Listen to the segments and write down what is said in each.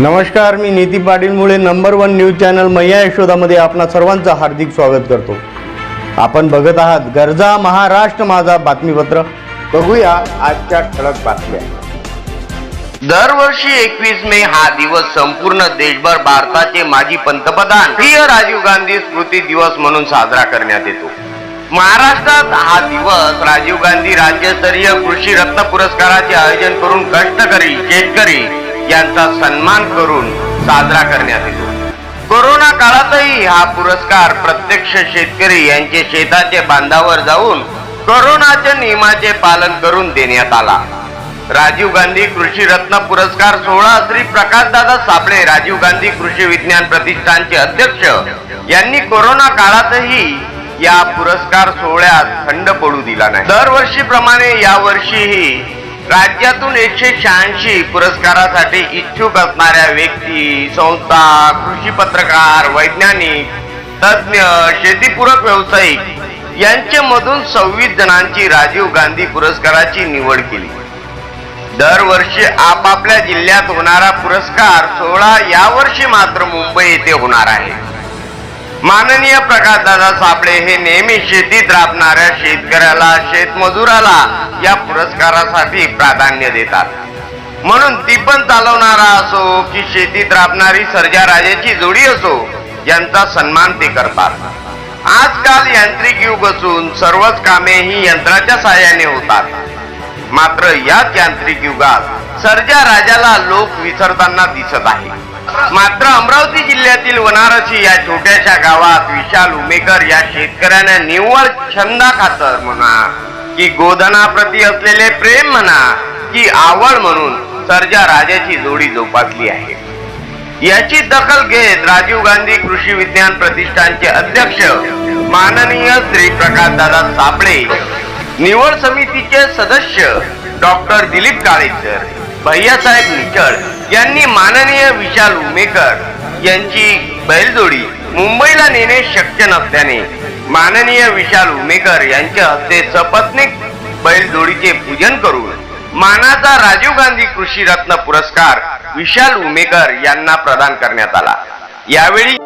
नमस्कार मी नीती पाटीलमुळे नंबर वन न्यूज चॅनल मैया यशोदामध्ये आपणा सर्वांचं हार्दिक स्वागत करतो. आपण बघत आहात गरजा महाराष्ट्र माझा बातमीपत्र. बघूया आजच्या ठळक बातम्या. दरवर्षी एकवीस मे हा दिवस संपूर्ण देशभर भारताचे माजी पंतप्रधान प्रिय राजीव गांधी स्मृती दिवस म्हणून साजरा करण्यात येतो. महाराष्ट्रात हा दिवस राजीव गांधी राज्यस्तरीय कृषी रत्न पुरस्काराचे आयोजन करून कष्टकरी शेतकरी यांचा सन्मान करून साजरा करण्यात येतो. कोरोना काळातही हा पुरस्कार प्रत्यक्ष शेतकरी यांचे शेताचे बांधावर जाऊन कोरोनाच्या नियमाचे पालन करून देण्यात आला. राजीव गांधी कृषी रत्न पुरस्कार सोहळा श्री प्रकाशदादा सापळे राजीव गांधी कृषी विज्ञान प्रतिष्ठानचे अध्यक्ष यांनी कोरोना काळातही या पुरस्कार सोहळ्यात खंड पडू दिला नाही. दरवर्षीप्रमाणे यावर्षीही राज्यातून एकशे शहाऐंशी पुरस्कारासाठी इच्छुक असणाऱ्या व्यक्ती संस्था कृषी पत्रकार वैज्ञानिक तज्ज्ञ शेतीपूरक व्यावसायिक यांच्यामधून सव्वीस जणांची राजीव गांधी पुरस्काराची निवड केली. दरवर्षी आपापल्या जिल्ह्यात होणारा पुरस्कार सोहळा यावर्षी मात्र मुंबई येथे होणार आहे. माननीय प्रकाशदादा साबळे हे नेहमी शेतीत राबणाऱ्या शेतकऱ्याला शेतमजुराला या पुरस्कारासाठी प्राधान्य देतात. म्हणून ती पण चालवणारा असो की शेतीत राबणारी सर्जा राजेची जोडी असो यांचा सन्मान ते करतात. आजकाल यांत्रिक युग असून सर्वच कामे ही यंत्राच्या साहाय्याने होतात. मात्र याच यांत्रिक युगात सर्जा राजाला लोक विसरताना दिसत आहे मात्र अमरावती जिल्ह्यातील वनारसी या छोट्याशा गावात विशाल उमेकर या शेतकऱ्याने निव्वळ छंदा खातर म्हणा की गोधनाप्रती असलेले प्रेम म्हणा की आवड म्हणून सर्जा राजाची जोडी जोपासली आहे. याची दखल घेत राजीव गांधी कृषी विज्ञान प्रतिष्ठानचे अध्यक्ष माननीय श्री प्रकाश दादा सापळे निवड समितीचे सदस्य डॉक्टर दिलीप काळेकर भैयासाहेब निचळ यांनी माननीय विशाल उमेकर यांची बैलजोडी मुंबईला नेणे शक्य नसल्याने माननीय विशाल उमेकर यांच्या हस्ते सपत्निक बैलजोडीचे पूजन करून मानाचा राजीव गांधी कृषी रत्न पुरस्कार विशाल उमेकर यांना प्रदान करण्यात आला. यावेळी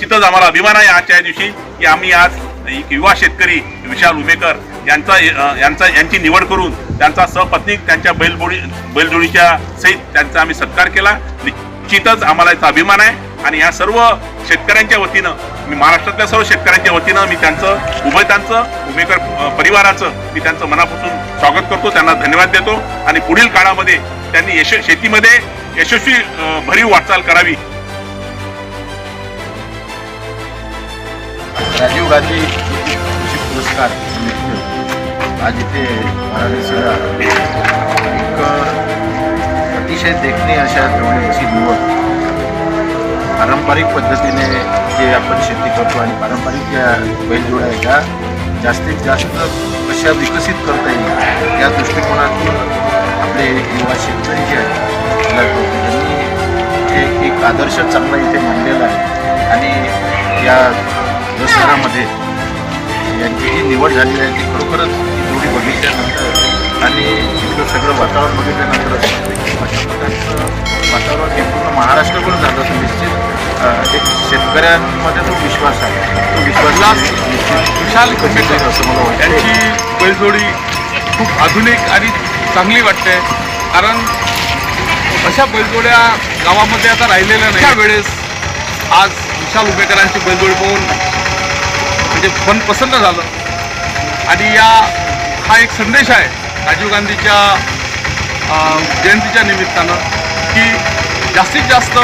निश्चितच आम्हाला अभिमान आहे आजच्या या दिवशी की आम्ही आज एक युवा शेतकरी विशाल उमेकर यांचा यांचा यांची निवड करून त्यांचा सहपत्नी त्यांच्या बैलबोडी बैलजोडीच्या सहित त्यांचा आम्ही सत्कार केला. निश्चितच आम्हाला याचा अभिमान आहे. आणि या सर्व शेतकऱ्यांच्या वतीनं मी महाराष्ट्रातल्या सर्व शेतकऱ्यांच्या वतीनं मी त्यांचं उभयतांचं उमेकर परिवाराचं मी त्यांचं मनापासून स्वागत करतो. त्यांना धन्यवाद देतो. आणि पुढील काळामध्ये त्यांनी यश शेतीमध्ये यशस्वी भरीव वाटचाल करावी. राजीव गांधी कृषी पुरस्कार आज इथे वाराणसीला एक अतिशय देखणी अशा जोडीची निवड पारंपरिक पद्धतीने जे आपण शेती करतो आणि पारंपरिक ज्या बैलजोड्या आहेत त्या जास्तीत जास्त कशा विकसित करता येईल या दृष्टिकोनातून आपले युवा शेतकरी जे आहेत त्यांनी हे एक आदर्श चांगला इथे मांडलेला आहे. आणि या पुरस्कारामध्ये यांची जी निवड झालेली आहे ती खरोखरच ती जोडी बघितल्यानंतर आणि इथलं सगळं वातावरण बघितल्यानंतर असं वाटतं की अशा प्रकारचं वातावरण हे पूर्ण महाराष्ट्रभर झालं तर निश्चित एक शेतकऱ्यांमध्ये जो विश्वास आहे. तो विश्वास निश्चित विशाल कमी असं मला वाटतं. यांची बैलजोडी खूप आधुनिक आणि चांगली वाटते. कारण अशा बैलजोड्या गावामध्ये आता राहिलेल्या नाही त्यावेळेस आज विशाल उमेकरांची बैलजोडी पाहून म्हणजे मन प्रसन्न झालं. आणि या हा एक संदेश आहे राजीव गांधीच्या जयंतीच्या निमित्तानं की जास्तीत जास्त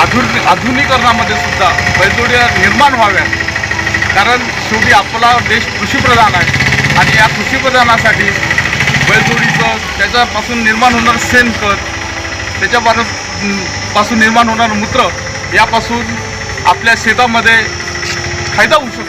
आधुनिक आधुनिकरणामध्ये सुद्धा बैलजोड्या निर्माण व्हाव्या कारण शेवटी आपला देश कृषीप्रधान आहे आणि या कृषीप्रधानासाठी बैलजोडीचं त्याच्यापासून निर्माण होणारं शेणखत त्याच्यापासून पासून निर्माण होणारं मूत्र यापासून आपल्या शेतामध्ये फायदा होऊ शकतो.